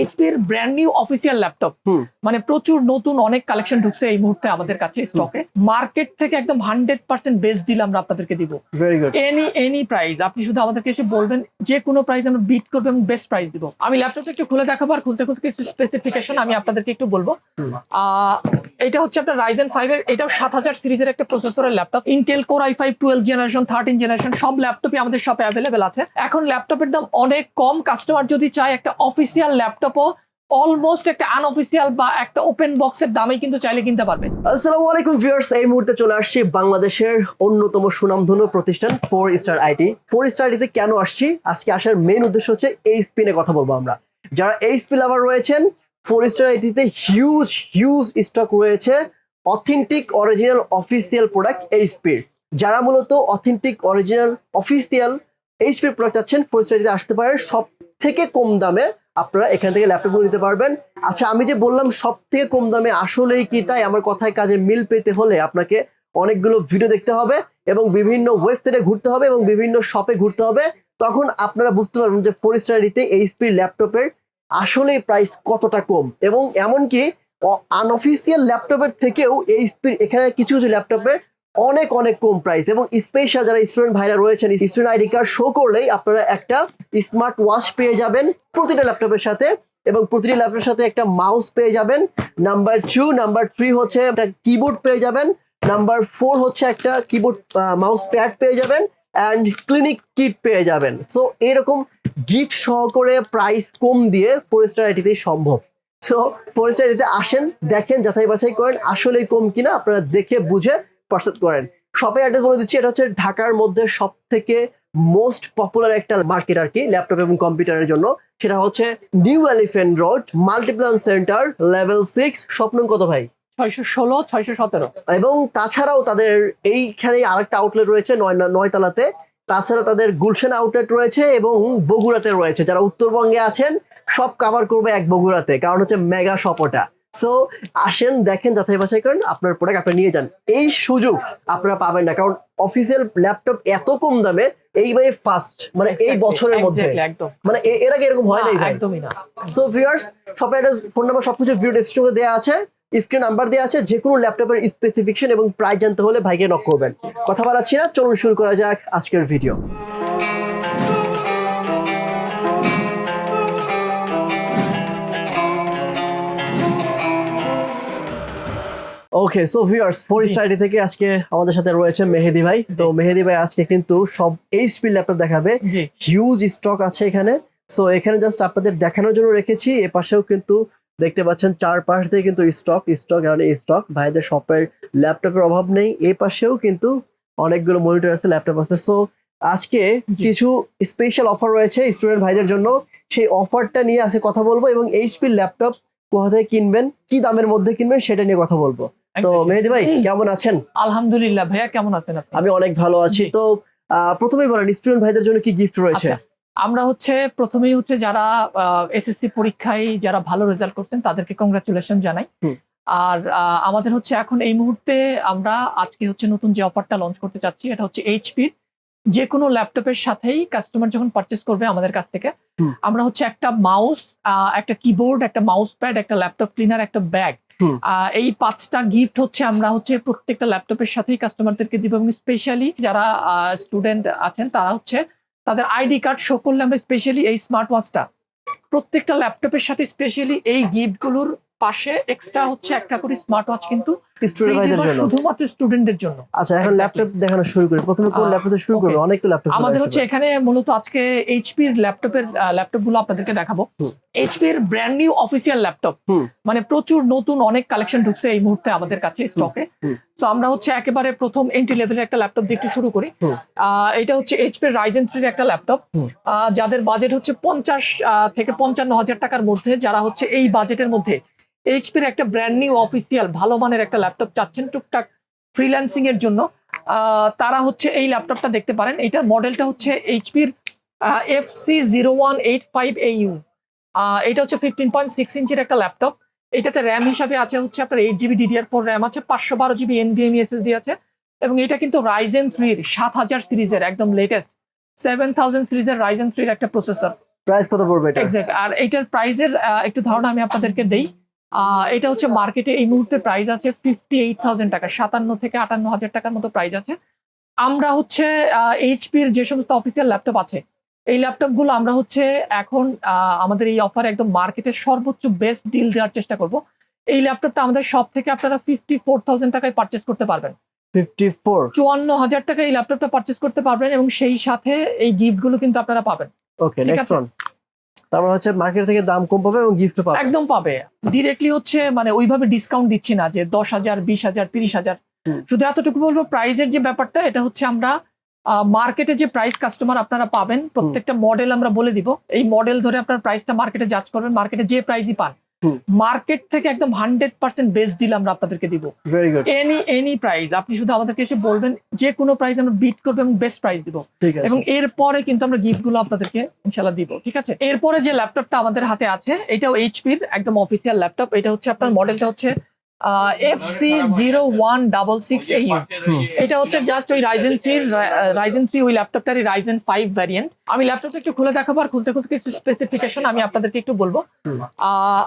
HP এর brand new official laptop মানে প্রচুর নতুন অনেক কালেকশন ঢুকছে এই মুহূর্তে আমাদের কাছে স্টকে মার্কেট থেকে একদম হান্ড্রেড পার্সেন্ট বেস্ট ডিল আমরা আপনাদেরকে দিব। এনি এনি প্রাইস আপনি শুধু আমাদেরকে এসে বলবেন যে কোনো প্রাইস আমরা বিট করব এবং বেস্ট প্রাইস দিব। আমি ল্যাপটপটা একটু খুলে দেখাবো আর খুলতে খুলতে কিছু স্পেসিফিকেশন আমি আপনাদেরকে একটু বলব। এটা হচ্ছে আপনার রাইজেন ফাইভ এর এটাও সাত হাজার সিরিজের একটা প্রসেসরের laptop Intel core i five twelve generation thirteen generation সব ল্যাপটপই আমাদের শপে অ্যাভেলেবেল আছে। এখন ল্যাপটপের দাম অনেক কম। কাস্টমার যদি চায় একটা অফিসিয়াল ল্যাপটপও অলমোস্ট একটা আনঅফিসিয়াল বা একটা ওপেন বক্সের দামে কিন্তু চাইলে কিনতে পারবে আসসালামু আলাইকুম ভিউয়ার্স, এই মুহূর্তে চলে আসছি বাংলাদেশের অন্যতম সুনামধন্য প্রতিষ্ঠান four star IT four star আইটিতে কেন আসছি? আজকে আসার মেইন উদ্দেশ্য হচ্ছে এই স্পিনে কথা বলব আমরা। যারা এই স্পি লাভার রয়েছেন ফোর স্টার আইটিতে হিউজ হিউজ স্টক রয়েছে অথেন্টিক অরিজিনাল অফিসিয়াল প্রোডাক্ট এই এইচপির যারা মূলত অথেন্টিক অরিজিনাল অফিসিয়াল এইচপির প্রোডাক্ট চাচ্ছেন ফোর স্টার আইটিতে আসতে পারে সব থেকে কম দামে আপনারা এখান থেকে ল্যাপটপগুলো নিতে পারবেন। আচ্ছা আমি যে বললাম সব থেকে কম দামে আসলেই কি তাই? আমার কথায় কাজে মিল পেতে হলে আপনাকে অনেকগুলো ভিডিও দেখতে হবে এবং বিভিন্ন ওয়েবসাইটে ঘুরতে হবে এবং বিভিন্ন শপে ঘুরতে হবে। তখন আপনারা বুঝতে পারবেন যে ফোর স্টারিতে এইচপির ল্যাপটপের আসলেই প্রাইস কতটা কম। এবং এমনকি আনঅফিসিয়াল ল্যাপটপের থেকেও এইচপির এখানে কিছু কিছু ল্যাপটপের অনেক অনেক কম প্রাইস এবং স্পেশাল যারা স্টুডেন্ট ভাইরা রয়েছেন স্টুডেন্ট আইডি কার্ড শো করলেই আপনারা একটা স্মার্ট ওয়াচ পেয়ে যাবেন প্রতিটা ল্যাপটপের সাথে এবং প্রতিটি ল্যাপটপের সাথে একটা মাউস পেয়ে যাবেন। নাম্বার টু নাম্বার থ্রি হচ্ছে একটা কিবোর্ড পেয়ে যাবেন। নাম্বার ফোর হচ্ছে একটা কিবোর্ড মাউস প্যাড পেয়ে যাবেন অ্যান্ড ক্লিনিক কিট পেয়ে যাবেন। সো এরকম গিফট সহ করে প্রাইস কম দিয়ে ফোর স্টার আইটিতেই সম্ভব। সো ফোর স্টার আইটিতে আসেন, দেখেন যাচাই বাছাই করেন, আসলেই কম কিনা আপনারা দেখে বুঝে পারচেস করেন। শপের অ্যাড্রেস বলে দিচ্ছি এটা হচ্ছে ঢাকার মধ্যে সব থেকে মোস্ট পপুলার একটা মার্কেট আর কি ল্যাপটপ এবং কম্পিউটারের জন্য। সেটা হচ্ছে New Elephant Road Multiplan Center level six স্বপ্ন কত ভাই? ছয়শো ষোলো ছয়শো সতেরো। এবং তাছাড়াও তাদের এইখানে আরেকটা আউটলেট রয়েছে নয় নয়তলাতে। তাছাড়া তাদের গুলশান আউটলেট রয়েছে এবং বগুড়াতে রয়েছে। যারা উত্তরবঙ্গে আছেন সব কভার করবে এক বগুড়াতে। কারণ হচ্ছে মেগা শপ ওটা। সো আসেন দেখেন যাচাই বাছাই করেন আপনার প্রোডাক্ট আপনি নিয়ে যান। এই সুযোগ আপনারা পাবেন না কারণ অফিসিয়াল ল্যাপটপ এত কম দামে এইবারে ফার্স্ট মানে এই বছরের মধ্যে। মানে এর আগে এরকম হয় না, ভাই একদমই না। সো ভিউয়ার্স শপের অ্যাড্রেস ফোন নাম্বার সবকিছু ভিডিও ডেসক্রিপশনে দেওয়া আছে স্ক্রিন নাম্বার দেওয়া আছে যে কোনো ল্যাপটপের স্পেসিফিকেশন এবং প্রাইস জানতে হলে ভাইকে নক করবেন। কথা বলাচ্ছি না চলুন শুরু করা যাক আজকের video okay so viewers four জি। থেকে আজকে আমাদের সাথে রয়েছে মেহেদি ভাই। তো মেহেদি ভাই আজকে কিন্তু সব এইচপি ল্যাপটপ দেখাবে। হিউজ স্টক আছে এখানে। সো এখানে জাস্ট আপনাদের দেখানোর জন্য রেখেছি। এ পাশেও কিন্তু দেখতে পাচ্ছেন চার পাশ দিয়ে কিন্তু স্টক স্টক মানে স্টক ভাইদের শপের ল্যাপটপের অভাব নেই। এ পাশেও কিন্তু অনেকগুলো মনিটর আছে ল্যাপটপ আছে। সো আজকে কিছু স্পেশাল অফার রয়েছে স্টুডেন্ট ভাইদের জন্য। সেই অফারটা নিয়ে আজকে কথা বলব এবং এইচপি ল্যাপটপ কোথা থেকে কিনবেন কি দামের মধ্যে কিনবেন সেটা নিয়ে কথা বলব। তো মেহেদি ভাই কেমন আছেন? আলহামদুলিল্লাহ ভাইয়া কেমন আছেন আপনি? আমি অনেক ভালো আছি। তো প্রথমেই বলেন স্টুডেন্ট ভাইদের জন্য কি গিফট রয়েছে? আচ্ছা আমরা হচ্ছে প্রথমেই হচ্ছে যারা এসএসসি পরীক্ষায় যারা ভালো রেজাল্ট করছেন তাদেরকে কংগ্রাচুলেশন জানাই। আর আমাদের হচ্ছে এখন এই মুহূর্তে আমরা আজকে হচ্ছে নতুন যে অফারটা লঞ্চ করতে চাচ্ছি এটা হচ্ছে এইচপির যে কোনো ল্যাপটপের সাথেই কাস্টমার যখন পারচেস করবে আমাদের কাছ থেকে আমরা হচ্ছে একটা মাউস একটা কিবোর্ড একটা মাউস প্যাড একটা ল্যাপটপ ক্লিনার একটা ব্যাগ। এই পাঁচটা গিফট হচ্ছে আমরা হচ্ছে প্রত্যেকটা ল্যাপটপের সাথেই কাস্টমারদেরকে দিব এবং স্পেশালি যারা স্টুডেন্ট আছেন তারা হচ্ছে তাদের আইডি কার্ড শো করলে আমরা স্পেশালি এই স্মার্ট ওয়াচটা প্রত্যেকটা ল্যাপটপের সাথে স্পেশালি এই গিফটগুলোর পাশে এক্সট্রা হচ্ছে একটা করে স্মার্ট ওয়াচ কিন্তু স্টুডেন্ট free ভাইদের দিব জন্য। শুধুমাত্র স্টুডেন্টের জন্য। আচ্ছা এখন ল্যাপটপ দেখানো শুরু করি। প্রথমে কোন ল্যাপটপ শুরু করব. অনেক তো ল্যাপটপ আমাদের হচ্ছে এখানে মূলত আজকে এইচপির ল্যাপটপের ল্যাপটপগুলো আপনাদেরকে দেখাবো। হুম। এইচপির ব্র্যান্ড নিউ অফিসিয়াল ল্যাপটপ মানে প্রচুর নতুন অনেক কালেকশন ঢুকছে এই মুহূর্তে আমাদের কাছে স্টকে তো আমরা হচ্ছে একেবারে প্রথম এন্ট্রি লেভেলের একটা ল্যাপটপ দিয়ে একটু শুরু করি। এটা হচ্ছে এইচপির রাইজেন থ্রির একটা ল্যাপটপ। যাদের বাজেট হচ্ছে পঞ্চাশ থেকে পঞ্চান্ন হাজার টাকার মধ্যে যারা হচ্ছে এই বাজেটের মধ্যে এইচপির একটা ব্র্যান্ড নিউ অফিসিয়াল ভালো মানের একটা ল্যাপটপ চাচ্ছেন টুকটাক ফ্রিল্যান্সিং এর জন্য। তারা হচ্ছে এই ল্যাপটপটা দেখতে পারেন। এটার মডেলটা হচ্ছে এইচপির F C zero one eight five AU এটা হচ্ছে ফিফটিন পয়েন্ট সিক্স ইঞ্চির একটা ল্যাপটপ এটাতে র্যাম হিসাবে আছে হচ্ছে আপনার eight GB DDR four RAM আছে পাঁচশো বারো জিবি এনভিএমই এসএসডি আছে এবং এটা কিন্তু রাইজেন থ্রির সাত হাজার সিরিজের একদম লেটেস্ট সেভেন থাউজেন্ড সিরিজের রাইজেন থ্রির একটা প্রসেসর প্রাইস কত পড়বে এটা এক্সাক্ট আর এটার প্রাইসের একটু ধারণা আমি আপনাদেরকে দেই। এটা হচ্ছে মার্কেটে এই মুহূর্তে প্রাইস আছে ফিফটি এইট থাউজেন্ড টাকা সাতান্ন থেকে আটান্ন হাজার টাকার মতো প্রাইস আছে। আমরা হচ্ছে এইচপির যে সমস্ত অফিসিয়াল ল্যাপটপ আছে এই ল্যাপটপগুলো আমরা হচ্ছে এখন আমাদের এই অফার একদম মার্কেটের সর্বোচ্চ বেস্ট ডিল দেওয়ার চেষ্টা করব। এই ল্যাপটপটা আমাদের সব থেকে আপনারা ফিফটি ফোর থাউজেন্ড টাকায় পারচেস করতে পারবেন। ফিফটি ফোর চুয়ান্ন হাজার টাকা এই ল্যাপটপটা পারচেস করতে পারবেন এবং সেই সাথে এই গিফটগুলো কিন্তু আপনারা পাবেন। ওকে নেক্সট ওয়ান তারপর হচ্ছে মার্কেট থেকে দাম কম পাবে এবং গিফট পাবে। একদম পাবে। ডিরেক্টলি হচ্ছে মানে ওইভাবে ডিসকাউন্ট দিচ্ছি না যে দশ হাজার বিশ হাজার তিরিশ হাজার। শুধু এতটুকু বলব প্রাইসের যে ব্যাপারটা এটা হচ্ছে আমরা মার্কেটে যে প্রাইস কাস্টমার আপনারা পাবেন প্রত্যেকটা মডেল আমরা বলে দিব। এই মডেল ধরে আপনার প্রাইসটা মার্কেটে জাজ করবেন মার্কেটে যে প্রাইসই পান। মার্কেট থেকে একদম হান্ড্রেড পার্সেন্ট বেস্ট ডিল আমরা আপনাদেরকে দিব। Very good any any price আপনি শুধু আমাদেরকে এসে বলবেন যে কোনো প্রাইস আমরা বিট করব এবং বেস্ট প্রাইস দিব। ঠিক আছে। এবং এরপরে কিন্তু আমরা গিফটগুলো আপনাদেরকে ইনশাল্লাহ দিব ঠিক আছে? এরপরে যে ল্যাপটপটা আমাদের হাতে আছে এটাও এইচপির একদম অফিসিয়াল ল্যাপটপ এটা হচ্ছে আপনার মডেলটা হচ্ছে F C zero one double six এই এটা হচ্ছে জাস্ট ওই রাইজেন থ্রির রাইজেন থ্রি ওই ল্যাপটপটারই রাইজেন ফাইভ ভ্যারিয়েন্ট আমি ল্যাপটপটা একটু খুলে দেখাবো আর খুলতে খুলতে কিছু স্পেসিফিকেশন আমি আপনাদেরকে একটু বলব। আহ,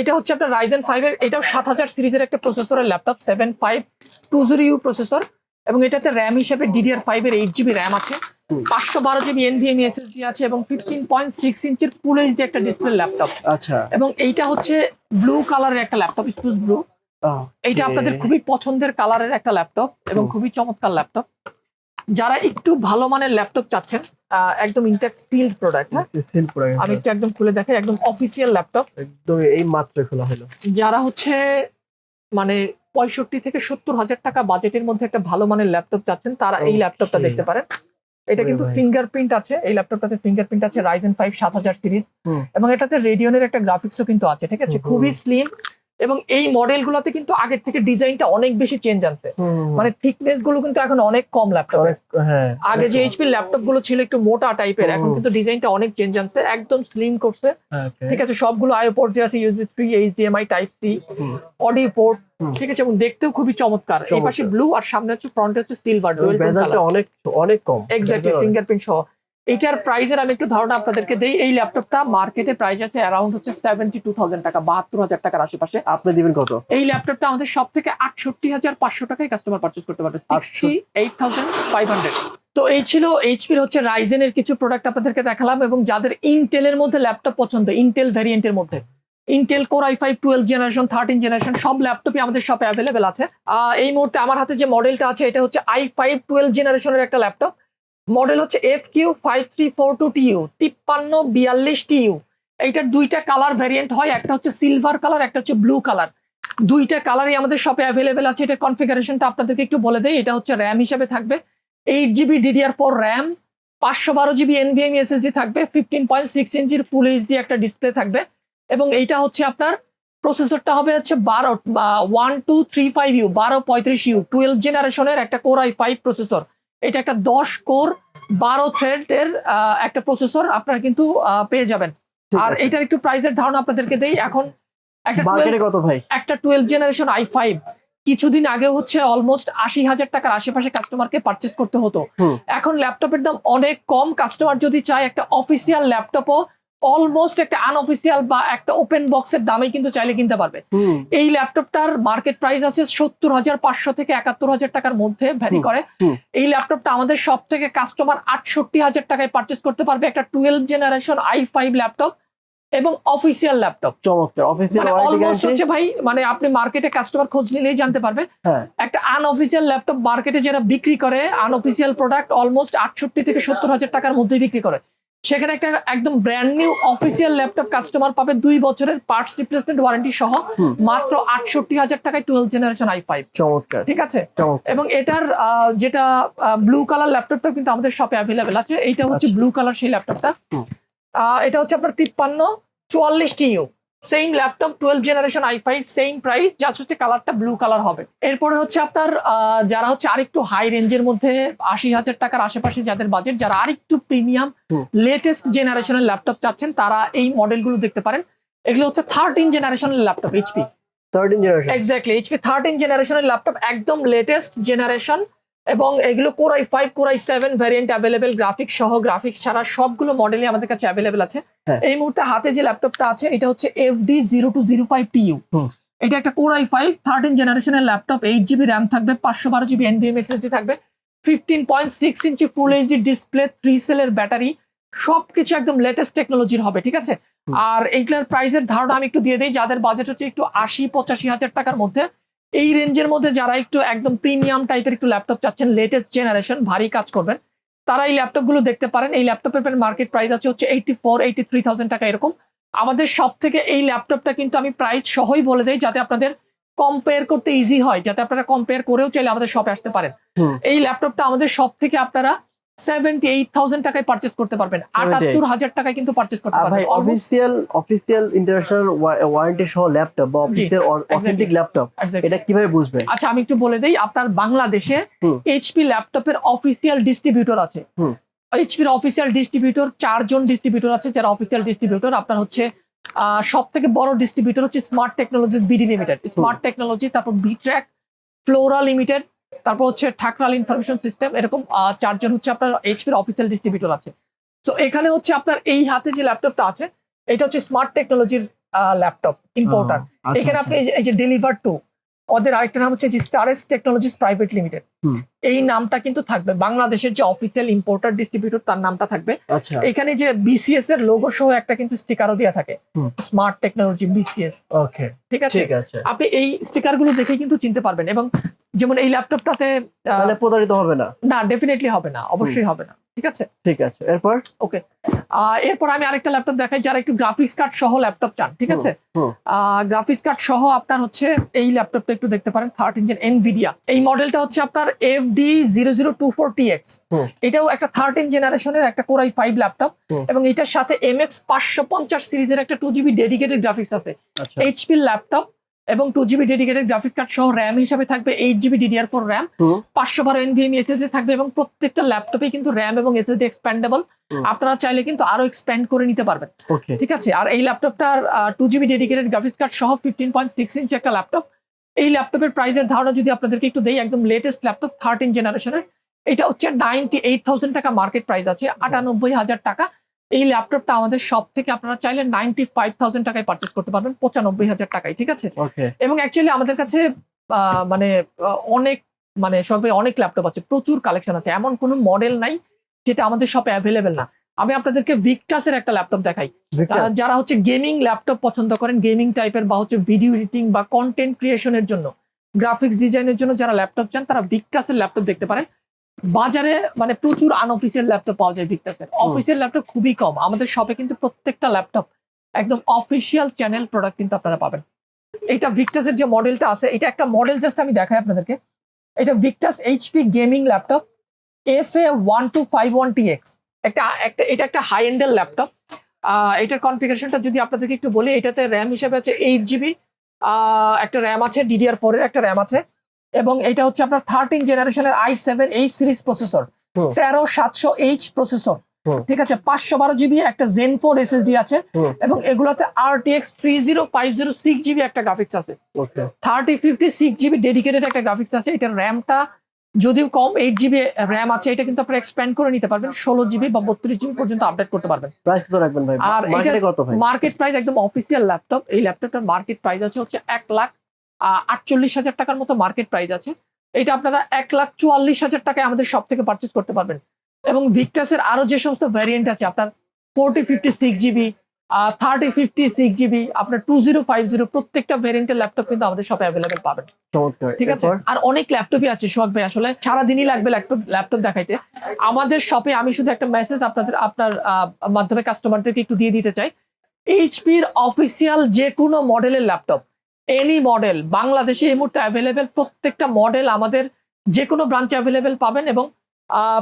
এটা হচ্ছে আপনার রাইজেন ফাইভ এর এটাও সাত হাজার সিরিজের একটা প্রসেসরের laptop seven five two zero U processor এবং এটাতে র্যাম হিসেবে ডিডিআর ফাইভ এর এইট জিবি র্যাম আছে। পাঁচশো বারো জিবি এনভিএমই এসএসডি আছে এবং ফিফটিন পয়েন্ট সিক্স ইঞ্চির ফুল এইচডি একটা ডিসপ্লে ল্যাপটপ আচ্ছা। এবং এইটা হচ্ছে ব্লু কালারের একটা ল্যাপটপ স্পুস ব্লু এইটা আপনাদের খুবই পছন্দের কালারের একটা ল্যাপটপ এবং খুবই চমৎকার ল্যাপটপ যারা একটু ভালো মানের ল্যাপটপ চাচ্ছেন একদম ইনটেক্ট স্টিল প্রোডাক্ট হ্যাঁ? পড়ে আমি একটু একদম খুলে দেখাই একদম অফিসিয়াল ল্যাপটপ একদম এই মাত্র খোলা হলো। যারা হচ্ছে মানে পঁয়ষট্টি থেকে সত্তর হাজার টাকা বাজেটের মধ্যে একটা ভালো মানের ল্যাপটপ চাচ্ছেন তারা এই ল্যাপটপটা দেখতে পারেন। এটা কিন্তু। ফিঙ্গারপ্রিন্ট আছে এই ল্যাপটপটাতে ফিঙ্গারপ্রিন্ট আছে রাইজেন ফাইভ সাত হাজার সিরিজ এবং এটাতে রেডিয়নের একটা গ্রাফিক্সও কিন্তু আছে ঠিক আছে? খুবই স্লিম এবং এই মডেলগুলোতে কিন্তু আগের থেকে ডিজাইনটা অনেক বেশি চেঞ্জ আনছে। মানে থিকনেসগুলো কিন্তু এখন অনেক কম ল্যাপটপ হ্যাঁ আগে যে এইচপি ল্যাপটপগুলো ছিল একটু মোটা টাইপের এখন। কিন্তু ডিজাইনটা অনেক চেঞ্জ আনছে একদম স্লিম করছে। ঠিক আছে সবগুলো আইও পোর্ট যে আছে USB three HDMI type C. Audio port ঠিক আছে এবং দেখতেও খুবই চমৎকার। এই পাশে ব্লু আর সামনে হচ্ছে ফ্রন্টে হচ্ছে সিলভার ডুয়েল অনেক অনেক কম। এক্স্যাক্টলি ফিঙ্গারপ্রিন্ট সহ। এটার প্রাইসের আমি একটু ধারণা আপনাদেরকে দেই। এই ল্যাপটপটা মার্কেটে প্রাইস আছে অ্যারাউন্ড হচ্ছে সেভেন্টি টু থাউজেন্ড টাকা বাহাত্তর হাজার টাকার আশেপাশে। আপনি দিবেন কত? এই ল্যাপটপটা আমাদের সব থেকে আটষট্টি হাজার পাঁচশো টাকায় কাস্টমার পারচেস করতে পারবে sixty eight thousand five hundred তো এই ছিল এইচপির হচ্ছে রাইজেনের কিছু প্রোডাক্ট আপনাদেরকে দেখালাম এবং যাদের ইন্টেলের মধ্যে ল্যাপটপ পছন্দ ইন্টেল ভ্যারিয়েন্টের মধ্যে। Intel core i five twelve generation thirteen generation সব ল্যাপটপই আমাদের শপে অ্যাভেলেবেল আছে। এই মুহূর্তে আমার হাতে যে মডেলটা আছে এটা হচ্ছে আই ফাইভ টুয়েলভ জেনারেশনের একটা ল্যাপটপ মডেল হচ্ছে F Q five three four two TU তিপ্পান্ন, বিয়াল্লিশ টিউ এইটার দুইটা কালার ভ্যারিয়েন্ট হয়, একটা হচ্ছে সিলভার কালার একটা হচ্ছে ব্লু কালার দুইটা কালারই আমাদের শপে অ্যাভেলেবেল আছে এটা কনফিগারেশনটা আপনাদেরকে একটু বলে দেয় এটা হচ্ছে র্যাম হিসেবে থাকবে। Eight GB DDR four RAM পাঁচশো বারো জিবি এনভিএম এসএসডি থাকবে ফিফটিন পয়েন্ট সিক্স ইঞ্চির ফুল এইচডি একটা ডিসপ্লে থাকবে। এবং এইটা হচ্ছে আপনার প্রসেসরটা হবে হচ্ছে বারো one two three five U বারো, পঁয়ত্রিশ ইউ টুয়েলভ জেনারেশনের একটা কোর আই ফাইভ প্রসেসর এটা একটা দশ কোর বারো থ্রেডের একটা প্রসেসর আপনারা কিন্তু পেয়ে যাবেন। আর। এটার একটু প্রাইসের ধারণা আপনাদেরকে দেই। এখন একটা কত ভাই? একটা টুয়েলভ জেনারেশন আই ফাইভ কিছুদিন আগে হচ্ছে অলমোস্ট আশি হাজার টাকার আশেপাশে কাস্টমারকে পারচেস করতে হতো। এখন ল্যাপটপের দাম অনেক কম। কাস্টমার যদি চায় একটা অফিসিয়াল ল্যাপটপও অলমোস্ট একটা আনঅফিসিয়াল বা একটা ওপেন বক্সের দামে কিন্তু চাইলে কিনতে পারবে। এই ল্যাপটপটার মার্কেট প্রাইস আছে সত্তর হাজার পাঁচশো থেকে একাত্তর হাজার টাকার মধ্যে ভ্যারি করে। এই ল্যাপটপটা আমাদের সব থেকে কাস্টমার আটষট্টি হাজার টাকায় পারচেস করতে পারবে একটা twelve generation i five laptop এবং অফিসিয়াল ল্যাপটপ চমৎকার অফিসিয়াল মানে অলমোস্ট হচ্ছে ভাই মানে আপনি মার্কেটে কাস্টমার খোঁজ নিলেই জানতে পারবে। হ্যাঁ। একটা আনঅফিসিয়াল ল্যাপটপ মার্কেটে যারা বিক্রি করে আনঅফিসিয়াল প্রোডাক্ট অলমোস্ট আটষট্টি থেকে সত্তর হাজার টাকার মধ্যে বিক্রি করে। সেখানে একটা একদম brand new official laptop customer পাবে দুই বছরের পার্টস রিপ্লেসমেন্ট ওয়ারেন্টি সহ মাত্র আটষট্টি হাজার টাকায় টুয়েলভ জেনারেশন আই ফাইভ চমৎকার। ঠিক আছে? এবং এটার যেটা ব্লু কালার ল্যাপটপটা কিন্তু আমাদের শপে অ্যাভেলেবেল আছে। এইটা হচ্ছে আচ্ছা। ব্লু কালার সেই ল্যাপটপটা। এটা হচ্ছে আপনার তিপ্পান্ন চুয়াল্লিশটি TU same laptop twelve generation i five same price just হচ্ছে কালারটা ব্লু কালার হবে। এরপরে হচ্ছে আপনার যারা হচ্ছে আরেকটু হাই রেঞ্জের মধ্যে আশি হাজার টাকার আশেপাশে যাদের বাজেট যারা আরেকটু প্রিমিয়াম। লেটেস্ট জেনারেশনের ল্যাপটপ চাচ্ছেন তারা এই মডেলগুলো দেখতে পারেন। এগুলো হচ্ছে থার্টিন জেনারেশনের laptop HP thirteen generation exactly HP thirteen জেনারেশনের ল্যাপটপ একদম লেটেস্ট জেনারেশন এবং এগুলো core i five core i seven variant available graphics সহ গ্রাফিক্স ছাড়া সবগুলো মডেলই আমাদের কাছে অ্যাভেলেবেল আছে হ্যাঁ। এই মুহূর্তে হাতে যে ল্যাপটপটা আছে এটা হচ্ছে F D zero two zero five TU হুম। এটা একটা কোরাই ফাইভ থার্টিন জেনারেশনের ল্যাপটপ এইট জিবি র্যাম থাকবে পাঁচশো বারো জিবি এন এনভিএম এসএসডি থাকবে fifteen point six inch full HD display three সেলের ব্যাটারি সবকিছু একদম লেটেস্ট টেকনোলজির হবে ঠিক আছে আর এইগুলোর প্রাইসের ধারণা আমি একটু দিয়ে দিই যাদের বাজেট হচ্ছে একটু আশি পঁচাশি হাজার টাকার মধ্যে এই রেঞ্জের মধ্যে যারা একটু একদম প্রিমিয়াম টাইপের একটু ল্যাপটপ চাচ্ছেন লেটেস্ট জেনারেশন ভারী কাজ করবেন তারা এই ল্যাপটপগুলো দেখতে পারেন। এই ল্যাপটপের মার্কেট প্রাইস আছে হচ্ছে eighty four eighty three thousand টাকা এরকম। আমাদের সব থেকে এই ল্যাপটপটা কিন্তু আমি প্রাইস সহই বলে দেই যাতে আপনাদের কম্পেয়ার করতে ইজি হয় যাতে আপনারা কম্পেয়ার করেও চাইলে আমাদের শপে আসতে পারেন। এই ল্যাপটপটা আমাদের সব থেকে আপনারা সেভেন্টি এইট থাউজেন্ড টাকায় পারচেস করতে পারবেন। আটাত্তর হাজার টাকায় কিন্তু পারচেস করতে পারবেন। অফিসিয়াল অফিসিয়াল ইন্টারন্যাশনাল ওয়ারেন্টি সহ ল্যাপটপ বা অফিসের অথেন্টিক ল্যাপটপ এটা কীভাবে বুঝবে আচ্ছা আমি একটু বলে দেই আপনার বাংলাদেশে। এইচপি ল্যাপটপের অফিসিয়াল ডিস্ট্রিবিউটর আছে। এইচপির অফিসিয়াল ডিস্ট্রিবিউটর চারজন ডিস্ট্রিবিউটর আছে যারা অফিসিয়াল ডিস্ট্রিবিউটর আপনার হচ্ছে সব থেকে বড় ডিস্ট্রিবিউটর হচ্ছে smart technologies BD limited smart technology তারপর বিট্র্যাক ফ্লোরা লিমিটেড তারপর হচ্ছে ঠাকরাল ইনফরমেশন সিস্টেম এরকম চারজন হচ্ছে আপনার এইচপির অফিসিয়াল ডিস্ট্রিবিউটর আছে। তো এখানে হচ্ছে আপনার এই হাতে যে ল্যাপটপটা আছে এটা হচ্ছে স্মার্ট টেকনোলজির ল্যাপটপ ইম্পোর্টার আচ্ছা, এখানে আপনি এই যে ডেলিভার টু ওদের আরেকটা নাম হচ্ছে স্টারেস টেকনোলজিস প্রাইভেট লিমিটেড এই নামটা কিন্তু থাকবে। বাংলাদেশের যে অফিসিয়াল ইম্পোর্টার ডিস্ট্রিবিউটর তার নামটা থাকবে। আচ্ছা। এখানে যে বিসিএস এর লোগো সহ একটা কিন্তু স্টিকারও দেওয়া থাকে। স্মার্ট টেকনোলজি বিসিএস ওকে ঠিক আছে? আপনি এই স্টিকারগুলো দেখে কিন্তু চিনতে পারবেন এবং যেমন এই ল্যাপটপটাতে প্রতারিত হবে না। না ডেফিনেটলি হবে না। অবশ্যই হবে না। ঠিক আছে? ঠিক আছে এরপর? আহ, এরপর আমি আরেকটা ল্যাপটপ দেখাই যারা একটু গ্রাফিক্স কার্ড সহ ল্যাপটপ চান ঠিক আছে। গ্রাফিক্স কার্ড সহ আপনার হচ্ছে এই ল্যাপটপটা একটু দেখতে পারেন থার্ড ইঞ্চের এনভিডিয়া এই মডেলটা হচ্ছে আপনার F D zero zero two four T X এটাও একটা থার্টিন জেনারেশনের একটা কোরাই ফাইভ ল্যাপটপ এবং এটার সাথে এম এক্স পাঁচশো পঞ্চাশ সিরিজের একটা টু জিবি ডেডিকেটেড গ্রাফিক্স আছে। আচ্ছা। এইচপি ল্যাপটপ এবং two GB dedicated graphics card সহ র্যাম হিসাবে থাকবে eight GB DDR four RAM পাঁচশো বারো এনভিএম এসএসডি থাকবে এবং প্রত্যেকটা ল্যাপটপে কিন্তু র্যাম এবং এসএসডি এক্সপ্যান্ডেবল আপনারা চাইলে কিন্তু আরও এক্সপ্যান্ড করে নিতে পারবেন। ঠিক আছে? আর এই ল্যাপটপটার two GB dedicated graphics card সহ ফিফটিন পয়েন্ট সিক্স ইঞ্চ একটা ল্যাপটপ এই ল্যাপটপের প্রাইসের ধারণা যদি আপনাদেরকে একটু দেই একদম লেটেস্ট ল্যাপটপ থার্টিন জেনারেশনের এটা হচ্ছে নাইনটি এইট থাউজেন্ড টাকা মার্কেট প্রাইস আছে আটানব্বই হাজার টাকা। এই ল্যাপটপটা আমাদের সব থেকে আপনারা চাইলে নাইনটি ফাইভ থাউজেন্ড টাকায় পারচেস করতে পারবেন পঁচানব্বই হাজার টাকায় ঠিক আছে? এবং অ্যাকচুয়ালি আমাদের কাছে মানে অনেক মানে সবে অনেক ল্যাপটপ আছে প্রচুর কালেকশন আছে এমন কোনো মডেল নাই যেটা আমাদের শপে অ্যাভেলেবেল না। আমি আপনাদেরকে ভিক্টাসের একটা ল্যাপটপ দেখাই। যারা হচ্ছে গেমিং ল্যাপটপ পছন্দ করেন গেমিং টাইপের বা হচ্ছে ভিডিও এডিটিং বা কন্টেন্ট ক্রিয়েশনের জন্য গ্রাফিক্স ডিজাইনের জন্য যারা ল্যাপটপ চান তারা ভিক্টাসের ল্যাপটপ দেখতে পারেন। বাজারে মানে প্রচুর আনঅফিসিয়াল ল্যাপটপ পাওয়া যায় ভিক্টাসের অফিসিয়াল ল্যাপটপ খুবই কম। আমাদের শপে কিন্তু প্রত্যেকটা ল্যাপটপ একদম অফিসিয়াল চ্যানেল প্রোডাক্ট কিন্তু আপনারা পাবেন। এটা ভিক্টাসের যে মডেলটা আছে এটা একটা মডেল জাস্ট আমি দেখাই আপনাদেরকে। এটা Victus HP gaming laptop F A one two five one T X একটা একটা এটা একটা হাই এন্ডেল ল্যাপটপ এটার কনফিগারেশনটা যদি আপনাদেরকে একটু বলি এটাতে র্যাম হিসেবে আছে এইট জিবি একটা র্যাম আছে ডিডিআর ফোর এর একটা র্যাম আছে। এবং এটা হচ্ছে আপনার থার্টিন জেনারেশনের i seven H series processor তেরো সাতশো এইচ প্রসেসর ঠিক আছে? পাঁচশো বারো জিবি একটা জেন ফোর এসএসডি আছে এবং এগুলোতে R T X three zero five zero six GB একটা গ্রাফিক্স আছে। Thirty fifty six GB dedicated একটা গ্রাফিক্স আছে। এটার র্যামটা যদিও কম এইট জিবি র্যাম আছে এটা কিন্তু আপনারা এক্সপ্যান্ড করে নিতে পারবেন। ষোলো জিবি বা বত্রিশ জিবি পর্যন্ত আপডেট করতে পারবেন। প্রাইস কত রাখবেন ভাই। আর ভাই? মার্কেট প্রাইস একদম অফিসিয়াল ল্যাপটপ এই ল্যাপটপটার মার্কেট প্রাইস আছে হচ্ছে এক লাখ আটচল্লিশ হাজার টাকার মতো মার্কেট প্রাইস আছে। এটা আপনারা এক লাখ চুয়াল্লিশ হাজার টাকায় আমাদের সব থেকে পারচেস করতে পারবেন। এবং ভিক্টাসের আরও যে সমস্ত ভ্যারিয়েন্ট আছে আপনার forty fifty six GB thirty fifty six GB আপনার টু জিরো ফাইভ জিরো প্রত্যেকটা ভ্যারিয়েন্টের ল্যাপটপ কিন্তু আমাদের শপে অ্যাভেলেবেল পাবেন। ঠিক আছে? আর অনেক ল্যাপটপই আছে সোহাগ ভাই আসলে সারাদিনই লাগবে ল্যাপটপ ল্যাপটপ দেখাইতে। আমাদের শপে আমি শুধু একটা মেসেজ আপনাদের আপনার মাধ্যমে কাস্টমারদেরকে একটু দিয়ে দিতে চাই। এইচপির অফিসিয়াল যে কোনো মডেলের ল্যাপটপ এনি মডেল বাংলাদেশে এই মুহূর্তে অ্যাভেলেবেল প্রত্যেকটা মডেল আমাদের যে কোনো ব্রাঞ্চে অ্যাভেলেবেল পাবেন এবং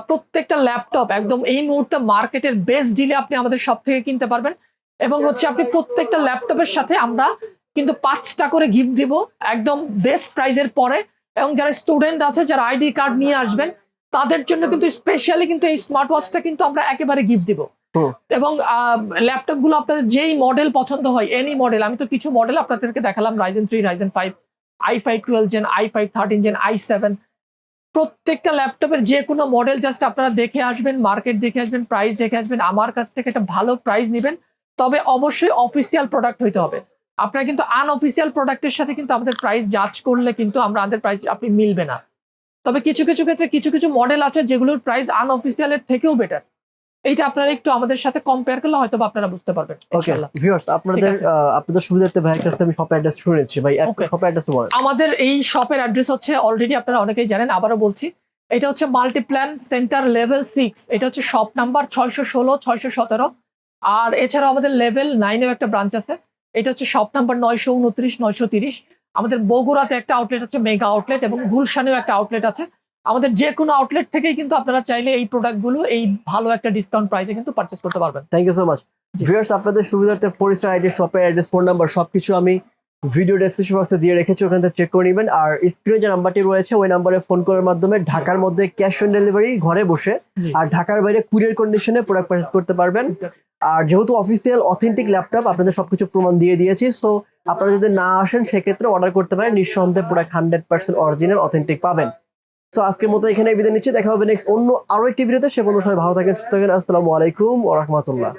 প্রত্যেকটা ল্যাপটপ একদম এই মুহূর্তে মার্কেটের বেস্ট ডিলে আপনি আমাদের সব থেকে কিনতে পারবেন এবং হচ্ছে আপনি প্রত্যেকটা ল্যাপটপের সাথে আমরা কিন্তু পাঁচটা করে গিফট দিব একদম বেস্ট প্রাইজের পরে এবং যারা স্টুডেন্ট আছে, যারা আইডি কার্ড নিয়ে আসবেন, তাদের জন্য কিন্তু স্পেশালি কিন্তু এই স্মার্ট ওয়াচটা কিন্তু আমরা একেবারে গিফট দিব। এবং ল্যাপটপগুলো আপনাদের যেই মডেল পছন্দ হয় এনি মডেল আমি তো কিছু মডেল আপনাদেরকে দেখালাম Ryzen three Ryzen five i five twelve gen i five thirteen gen i seven প্রত্যেকটা ল্যাপটপের যে কোনো মডেল জাস্ট আপনারা দেখে আসবেন মার্কেট দেখে আসবেন প্রাইস দেখে আসবেন, আমার কাছ থেকে একটা ভালো প্রাইস নেবেন, তবে অবশ্যই অফিসিয়াল প্রোডাক্ট হইতে হবে। আপনার কিন্তু আনঅফিসিয়াল প্রোডাক্টের সাথে কিন্তু আমাদের প্রাইস জাজ করলে কিন্তু আমরা আমাদের প্রাইস আপনি মিলবে না। তবে কিছু কিছু ক্ষেত্রে কিছু কিছু মডেল আছে যেগুলোর প্রাইস আনঅফিসিয়ালের থেকেও বেটার এইটা আপনারা একটু আমাদের সাথে কম্পেয়ার করলে হয়তো আপনারা বুঝতে পারবেন ওকে ভিউয়ার্স আপনাদের আপনাদের সুবিধার্থে ভাই কাছে আমি শপের অ্যাড্রেস শুনেছি। ভাই. শপের অ্যাড্রেস বলেন আমাদের এই শপের অ্যাড্রেস হচ্ছে অলরেডি আপনারা অনেকেই জানেন আবারও বলছি এটা হচ্ছে মাল্টিপ্ল্যান সেন্টার লেভেল সিক্স এটা হচ্ছে শপ নাম্বার ছয়শো ষোলো ছয়শো সতেরো। আর এছাড়াও আমাদের লেভেল নাইনেও একটা ব্রাঞ্চ আছে। এটা হচ্ছে শপ নাম্বার নয়শো উনত্রিশ নয়শো তিরিশ। আমাদের বগুড়াতে একটা আউটলেট আছে মেগা আউটলেট এবং গুলশানেও একটা আউটলেট আছে। আমাদের যে কোনো আউটলেট থেকেই কিন্তু আপনারা চাইলে এই প্রোডাক্টগুলো এই ভালো একটা ডিসকাউন্ট প্রাইসে কিন্তু পারচেস করতে পারবেন। Thank you so much. Viewers আপনাদের সুবিধার্থে ফোর স্টার আইডি শপের অ্যাড্রেস ফোন নাম্বার সবকিছু আমি ভিডিও ডেসক্রিপশন বক্সে দিয়ে রেখেছি ওখান থেকে চেক করে নেবেন। আর স্ক্রিনে যে নাম্বারটি রয়েছে ওই নাম্বারে ফোন করার মাধ্যমে ঢাকার মধ্যে ক্যাশ অন ডেলিভারি ঘরে বসে আর ঢাকার বাইরে কুরিয়ার কন্ডিশনে প্রোডাক্ট পারচেস করতে পারবেন। আর যেহেতু অফিসিয়াল অথেন্টিক ল্যাপটপ আপনাদের সবকিছু প্রমাণ দিয়ে দিয়েছি। সো আপনারা যদি না আসেন সেক্ষেত্রে অর্ডার করতে পারেন। নিঃসন্দেহে product hundred percent original authentic পাবেন। সো আজকের মতো এখানে বিদায় নিচ্ছি। দেখা হবে নেক্সট অন্য আরও একটি ভিডিওতে। সে পর্যন্ত সবাই ভালো থাকেন, সুস্থ থাকেন। আসসালামু আলাইকুম ওয়া রাহমাতুল্লাহ।